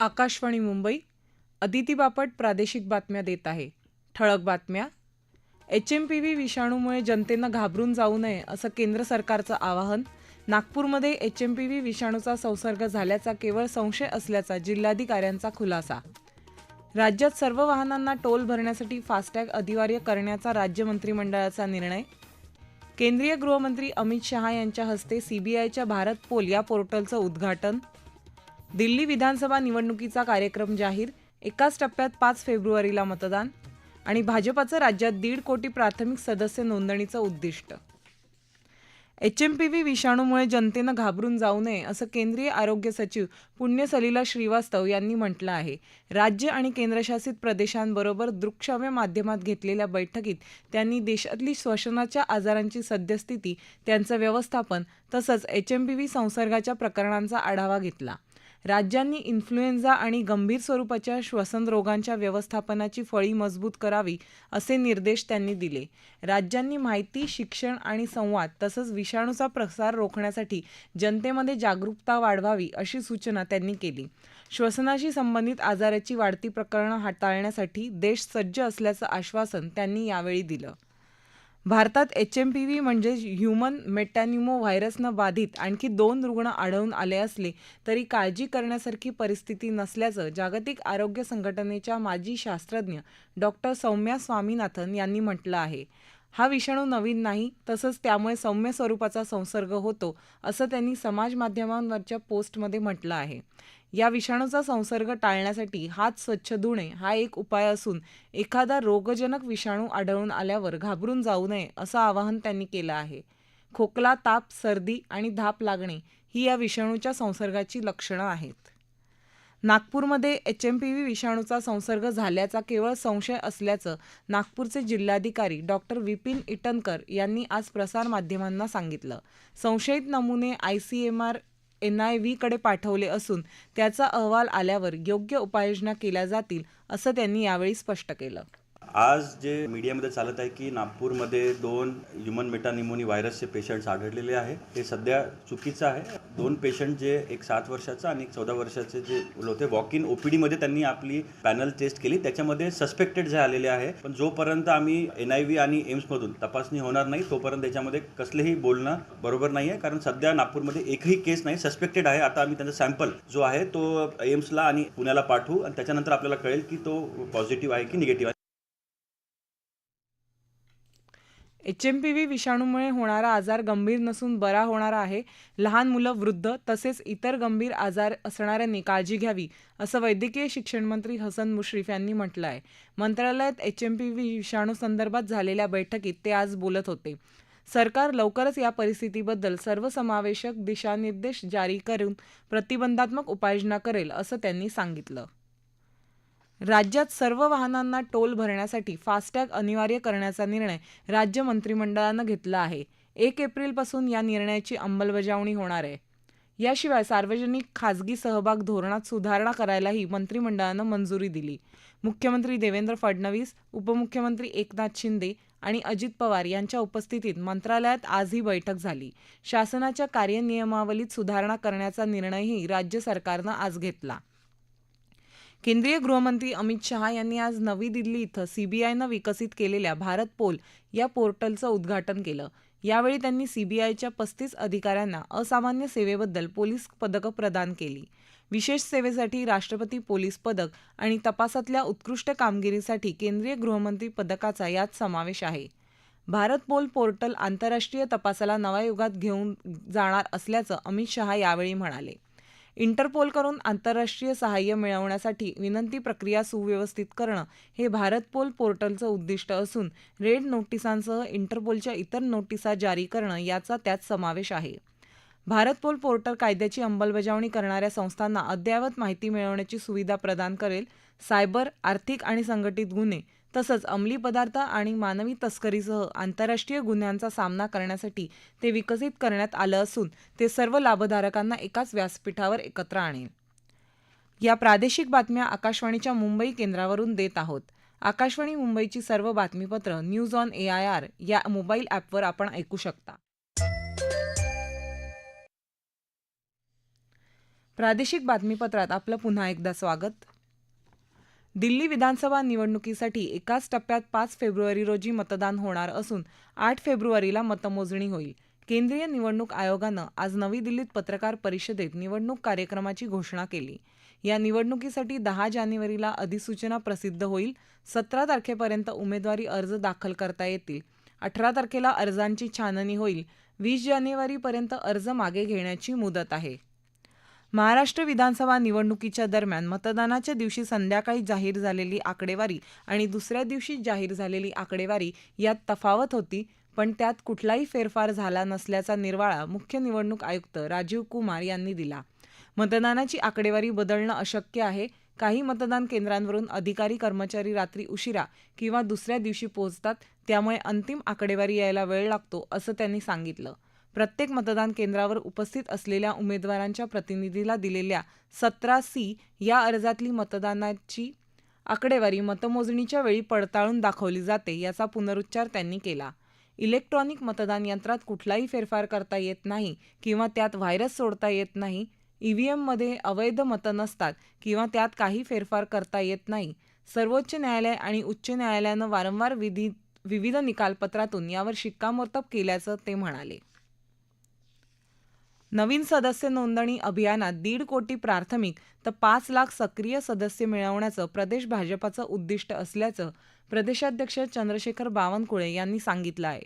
आकाशवाणी मुंबई अदिती बापट प्रादेशिक बातम्या देत आहे. ठळक बातम्या. एच एम पी व्ही विषाणूमुळे जनतेनं घाबरून जाऊ नये असं केंद्र सरकारचं आवाहन. नागपूरमध्ये एच एम पी व्ही विषाणूचा संसर्ग झाल्याचा केवळ संशय असल्याचा जिल्हाधिकाऱ्यांचा खुलासा. राज्यात सर्व वाहनांना टोल भरण्यासाठी फास्टॅग अनिवार्य करण्याचा राज्य मंत्रिमंडळाचा निर्णय. केंद्रीय गृहमंत्री अमित शहा यांच्या हस्ते सीबीआयच्या भारत पोल या पोर्टलचं उद्घाटन. दिल्ली विधानसभा निवडणुकीचा कार्यक्रम जाहीर एकाच टप्प्यात पाच फेब्रुवारीला मतदान आणि भाजपाचं राज्यात दीड कोटी प्राथमिक सदस्य नोंदणीचं उद्दिष्ट. एच एम पी व्ही विषाणूमुळे जनतेनं घाबरून जाऊ नये असं केंद्रीय आरोग्य सचिव पुण्य सलिला श्रीवास्तव यांनी म्हटलं आहे. राज्य आणि केंद्रशासित प्रदेशांबरोबर दृकश्राव्य माध्यमात घेतलेल्या बैठकीत त्यांनी देशातली श्वसनाच्या आजारांची सद्यस्थिती त्यांचं व्यवस्थापन तसंच एच एम पी व्ही संसर्गाच्या प्रकरणांचा आढावा घेतला. राज्यांनी इन्फ्लुएन्झा आणि गंभीर स्वरूपाच्या श्वसन रोगांच्या व्यवस्थापनाची फळी मजबूत करावी असे निर्देश त्यांनी दिले. राज्यांनी माहिती शिक्षण आणि संवाद तसंच विषाणूचा प्रसार रोखण्यासाठी जनतेमध्ये जागरूकता वाढवावी अशी सूचना त्यांनी केली. श्वसनाशी संबंधित आजाराची वाढती प्रकरणं हाताळण्यासाठी देश सज्ज असल्याचं आश्वासन त्यांनी यावेळी दिलं. भारतात एच एम पी व्ही म्हणजे ह्युमन मेटॅन्युमो व्हायरसनं बाधित आणखी दोन रुग्ण आढळून आले असले तरी काळजी करण्यासारखी परिस्थिती नसल्याचं जागतिक आरोग्य संघटनेच्या माजी शास्त्रज्ञ डॉक्टर सौम्या स्वामीनाथन यांनी म्हटलं आहे. हा विषाणू नवीन नाही तसंच त्यामुळे सौम्य स्वरूपाचा संसर्ग होतो असं त्यांनी समाज माध्यमांवरच्या पोस्टमध्ये म्हटलं आहे. या विषाणूचा संसर्ग टाळण्यासाठी हात स्वच्छ धुणे हा एक उपाय असून एखादा रोगजनक विषाणू आढळून आल्यावर घाबरून जाऊ नये असं आवाहन त्यांनी केलं आहे. खोकला ताप सर्दी आणि धाप लागणे ही या विषाणूच्या संसर्गाची लक्षणं आहेत. नागपूरमध्ये एच एम पी व्ही विषाणूचा संसर्ग झाल्याचा केवळ संशय असल्याचं नागपूरचे जिल्हाधिकारी डॉक्टर विपिन इटनकर यांनी आज प्रसारमाध्यमांना सांगितलं. संशयित नमुने I C M R N I व्हीकडे पाठवले असून त्याचा अहवाल आल्यावर योग्य उपाययोजना केल्या जातील असं त्यांनी यावेळी स्पष्ट केलं. आज जे मीडियामध्ये चालत आहे की नागपूरमध्ये दोन ह्युमन मेटानिमोनी व्हायरसचे पेशंट्स आढळलेले आहे हे सध्या चुकीचं आहे. दोन पेशंट जे एक सात वर्षाचं आणि एक चौदा वर्षाचे जे मुलं होते वॉक इन ओपीडीमध्ये त्यांनी आपली पॅनल टेस्ट केली. त्याच्यामध्ये सस्पेक्टेड जे आलेले आहे पण जोपर्यंत आम्ही एन आय व्ही आणि एम्समधून तपासणी होणार नाही तोपर्यंत त्याच्यामध्ये कसलेही बोलणं बरोबर नाही आहे कारण सध्या नागपूरमध्ये एकही केस नाही सस्पेक्टेड आहे. आता आम्ही त्यांचा सॅम्पल जो आहे तो एम्सला आणि पुण्याला पाठवू आणि त्याच्यानंतर आपल्याला कळेल की तो पॉझिटिव्ह आहे की निगेटिव्ह आहे. एच एम पी व्ही विषाणूमुळे होणारा आजार गंभीर नसून बरा होणारा आहे. लहान मुलं वृद्ध तसेच इतर गंभीर आजार असणाऱ्यांनी काळजी घ्यावी असं वैद्यकीय शिक्षण मंत्री हसन मुश्रीफ यांनी म्हटलं आहे मंत्रालयात एच एम पी व्ही विषाणूसंदर्भात झालेल्या बैठकीत ते आज बोलत होते. सरकार लवकरच या परिस्थितीबद्दल सर्वसमावेशक दिशानिर्देश जारी करून प्रतिबंधात्मक उपाययोजना करेल असं त्यांनी सांगितलं. राज्यात सर्व वाहनांना टोल भरण्यासाठी फास्टॅग अनिवार्य करण्याचा निर्णय राज्य मंत्रिमंडळानं घेतला आहे. एक एप्रिलपासून या निर्णयाची अंमलबजावणी होणार आहे. याशिवाय सार्वजनिक खाजगी सहभाग धोरणात सुधारणा करायलाही मंत्रिमंडळानं मंजुरी दिली. मुख्यमंत्री देवेंद्र फडणवीस उपमुख्यमंत्री एकनाथ शिंदे आणि अजित पवार यांच्या उपस्थितीत मंत्रालयात आज ही बैठक झाली. शासनाच्या कार्यनियमावलीत सुधारणा करण्याचा निर्णयही राज्य सरकारनं आज घेतला. केंद्रीय गृहमंत्री अमित शहा यांनी आज नवी दिल्ली इथं सीबीआयनं विकसित केलेल्या भारत पोल या पोर्टलचं उद्घाटन केलं. यावेळी त्यांनी सीबीआयच्या पस्तीस अधिकाऱ्यांना असामान्य सेवेबद्दल पोलीस पदकं प्रदान केली. विशेष सेवेसाठी राष्ट्रपती पोलीस पदक आणि तपासातल्या उत्कृष्ट कामगिरीसाठी केंद्रीय गृहमंत्री पदकाचा यात समावेश आहे. भारत पोल पोर्टल आंतरराष्ट्रीय तपासाला नव्या युगात घेऊन जाणार असल्याचं अमित शहा यावेळी म्हणाले. इंटरपोलकडून आंतरराष्ट्रीय सहाय्य मिळवण्यासाठी विनंती प्रक्रिया सुव्यवस्थित करणं हे भारत पोल पोर्टलचं उद्दिष्ट असून रेड नोटिसांसह इंटरपोलच्या इतर नोटिसा जारी करणं याचा त्यात समावेश आहे. भारत पोल पोर्टल कायद्याची अंमलबजावणी करणाऱ्या संस्थांना अद्ययावत माहिती मिळवण्याची सुविधा प्रदान करेल सायबर आर्थिक आणि संघटित गुन्हे तसंच अंमली पदार्थ आणि मानवी तस्करीसह आंतरराष्ट्रीय गुन्ह्यांचा सामना करण्यासाठी ते विकसित करण्यात आलं असून ते सर्व लाभधारकांना एकाच व्यासपीठावर एकत्र आणेल. या प्रादेशिक बातम्या आकाशवाणीच्या मुंबई केंद्रावरून देत आहोत. आकाशवाणी मुंबईची सर्व बातमीपत्र news on A I R या मोबाईल ॲपवर आपण ऐकू शकता. प्रादेशिक बातमीपत्रात आपलं पुन्हा एकदा स्वागत. दिल्ली विधानसभा निवडणुकीसाठी एकाच टप्प्यात पाच फेब्रुवारी रोजी मतदान होणार असून आठ फेब्रुवारीला मतमोजणी होईल. केंद्रीय निवडणूक आयोगानं आज नवी दिल्लीत पत्रकार परिषदेत निवडणूक कार्यक्रमाची घोषणा केली. या निवडणुकीसाठी दहा जानेवारीला अधिसूचना प्रसिद्ध होईल. सतरा तारखेपर्यंत उमेदवारी अर्ज दाखल करता येतील. अठरा तारखेला अर्जांची छाननी होईल. वीस जानेवारीपर्यंत अर्ज मागे घेण्याची मुदत आहे. महाराष्ट्र विधानसभा निवडणुकीच्या दरम्यान मतदानाच्या दिवशी संध्याकाळी जाहीर झालेली आकडेवारी आणि दुसऱ्या दिवशी जाहीर झालेली आकडेवारी यात तफावत होती पण त्यात कुठलाही फेरफार झाला नसल्याचा निर्वाळा मुख्य निवडणूक आयुक्त राजीव कुमार यांनी दिला. मतदानाची आकडेवारी बदलणं अशक्य आहे. काही मतदान केंद्रांवरून अधिकारी कर्मचारी रात्री उशिरा किंवा दुसऱ्या दिवशी पोहोचतात त्यामुळे अंतिम आकडेवारी यायला वेळ लागतो असं त्यांनी सांगितलं. प्रत्येक मतदान केंद्रावर उपस्थित असलेल्या उमेदवारांच्या प्रतिनिधीला दिलेल्या सतरा सी या अर्जातली मतदानाची आकडेवारी मतमोजणीच्या वेळी पडताळून दाखवली जाते याचा पुनरुच्चार त्यांनी केला. इलेक्ट्रॉनिक मतदान यंत्रात कुठलाही फेरफार करता येत नाही किंवा त्यात व्हायरस सोडता येत नाही ईव्हीएममध्ये अवैध मतं नसतात किंवा त्यात काही फेरफार करता येत नाही. सर्वोच्च न्यायालय आणि उच्च न्यायालयानं वारंवार विधी विविध निकालपत्रातून यावर शिक्कामोर्तब केल्याचं ते म्हणाले. नवीन सदस्य नोंदणी अभियानात दीड कोटी प्राथमिक तर पाच लाख सक्रिय सदस्य मिळवण्याचं प्रदेश भाजपाचं उद्दिष्ट असल्याचं प्रदेशाध्यक्ष चंद्रशेखर बावनकुळे यांनी सांगितलं आहे.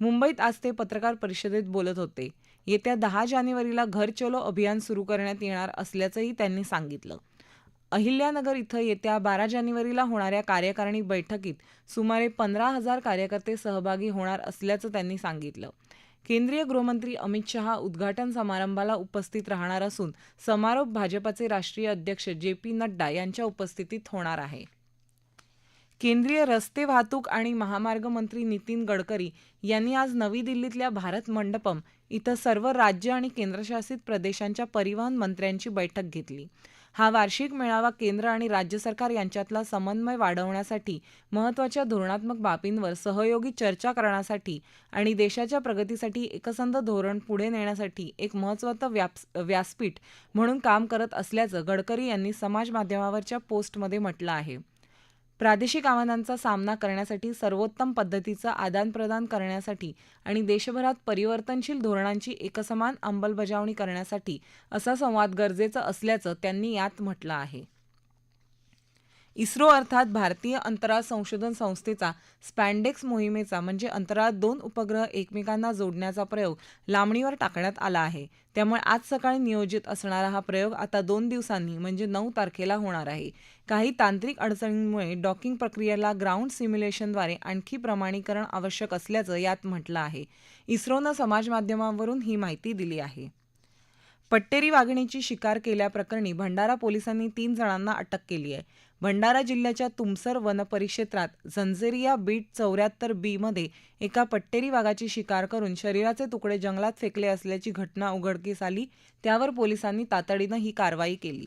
मुंबईत आज ते पत्रकार परिषदेत बोलत होते. येत्या दहा जानेवारीला घर चलो अभियान सुरू करण्यात येणार असल्याचंही त्यांनी सांगितलं. अहिल्यानगर इथं येत्या बारा जानेवारीला होणाऱ्या कार्यकारिणी बैठकीत सुमारे पंधरा हजार कार्यकर्ते सहभागी होणार असल्याचं त्यांनी सांगितलं. केंद्रीय गृहमंत्री अमित शहा उद्घाटन समारंभाला उपस्थित राहणार असून समारोप भाजपाचे राष्ट्रीय अध्यक्ष जे पी नड्डा यांच्या उपस्थितीत होणार आहे. केंद्रीय रस्ते वाहतूक आणि महामार्ग मंत्री नितीन गडकरी यांनी आज नवी दिल्लीतल्या भारत मंडपम इथं सर्व राज्य आणि केंद्रशासित प्रदेशांच्या परिवहन मंत्र्यांची बैठक घेतली. हा वार्षिक मेळावा केंद्र आणि राज्य सरकार यांच्यातला समन्वय वाढवण्यासाठी महत्त्वाच्या धोरणात्मक बाबींवर सहयोगी चर्चा करण्यासाठी आणि देशाच्या प्रगतीसाठी एकसंध धोरण पुढे नेण्यासाठी एक महत्त्वाचं व्याप्स व्यासपीठ म्हणून काम करत असल्याचं गडकरी यांनी समाज माध्यमावरच्या पोस्टमध्ये म्हटलं आहे. प्रादेशिक आव्हानांचा सामना करण्यासाठी सर्वोत्तम पद्धतीचं आदानप्रदान करण्यासाठी आणि देशभरात परिवर्तनशील धोरणांची एकसमान अंमलबजावणी करण्यासाठी असा संवाद गरजेचा असल्याचं त्यांनी यात म्हटलं आहे. इस्रो अर्थात भारतीय अंतराळ संशोधन संस्थेचा स्पॅन्डेक्स मोहिमेचा म्हणजे अंतराळात दोन उपग्रह एकमेकांना जोडण्याचा प्रयोग लांबणीवर टाकण्यात आला आहे. त्यामुळे आज सकाळी नियोजित असणारा हा प्रयोग आता दोन दिवसांनी म्हणजे नऊ तारखेला होणार आहे. काही तांत्रिक अडचणींमुळे डॉकिंग प्रक्रियेला ग्राउंड सिम्युलेशनद्वारे आणखी प्रमाणीकरण आवश्यक असल्याचं यात म्हटलं आहे. इस्रोनं समाजमाध्यमावरून ही माहिती दिली आहे. पट्टेरी वाघिणीची शिकार केल्याप्रकरणी भंडारा पोलिसांनी तीन जणांना अटक केली आहे. भंडारा जिल्ह्याच्या तुमसर वनपरिक्षेत्रात झंझेरिया बीट चौऱ्याहत्तर बी मध्ये एका पट्टेरी वाघाची शिकार करून शरीराचे तुकडे जंगलात फेकले असल्याची घटना उघडकीस आली. त्यावर पोलिसांनी तातडीनं ही कारवाई केली.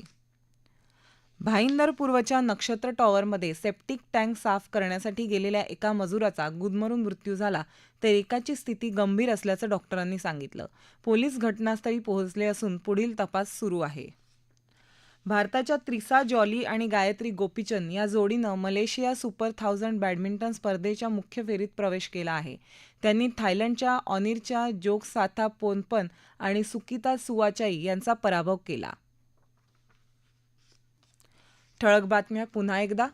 भाईंदर पूर्वच्या नक्षत्र टॉवरमध्ये सेप्टिक टँक साफ करण्यासाठी गेलेल्या एका मजुराचा गुदमरून मृत्यू झाला तर एकाची स्थिती गंभीर असल्याचं डॉक्टरांनी सांगितलं. पोलीस घटनास्थळी पोहोचले असून पुढील तपास सुरू आहे. भारताच्या त्रिसा जॉली आणि गायत्री गोपीचंद या जोडीनं मलेशिया सुपर थाउजंड बॅडमिंटन स्पर्धेच्या मुख्य फेरीत प्रवेश केला आहे. त्यांनी थायलंडच्या ऑनिरच्या जोगसाथा पोनपन आणि सुकिता सुवाचाई यांचा पराभव केला. ठळक बातम्या पुन्हा एकदा.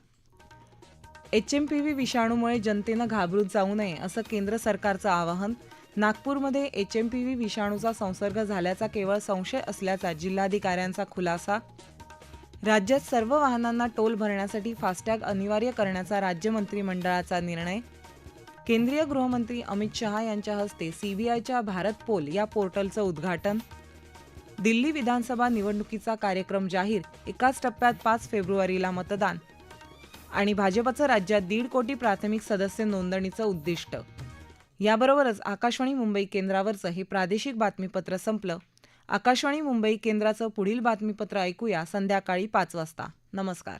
एच एम पी व्ही विषाणूमुळे जनतेनं घाबरून जाऊ नये असं केंद्र सरकारचं आवाहन. नागपूरमध्ये एच एम पी व्ही विषाणूचा संसर्ग झाल्याचा केवळ संशय असल्याचा जिल्हाधिकाऱ्यांचा खुलासा. राज्यात सर्व वाहनांना टोल भरण्यासाठी फास्टॅग अनिवार्य करण्याचा राज्य मंत्रिमंडळाचा निर्णय. केंद्रीय गृहमंत्री अमित शहा यांच्या हस्ते सीबीआयच्या भारत पोल या पोर्टलचं उद्घाटन. दिल्ली विधानसभा निवडणुकीचा कार्यक्रम जाहीर एकाच टप्प्यात पाच फेब्रुवारीला मतदान. आणि भाजपचं राज्यात दीड कोटी प्राथमिक सदस्य नोंदणीचं उद्दिष्ट. याबरोबरच आकाशवाणी मुंबई केंद्रावरचं हे प्रादेशिक बातमीपत्र संपलं. आकाशवाणी मुंबई केंद्राचं पुढील बातमीपत्र ऐकूया संध्याकाळी पाच वाजता. नमस्कार.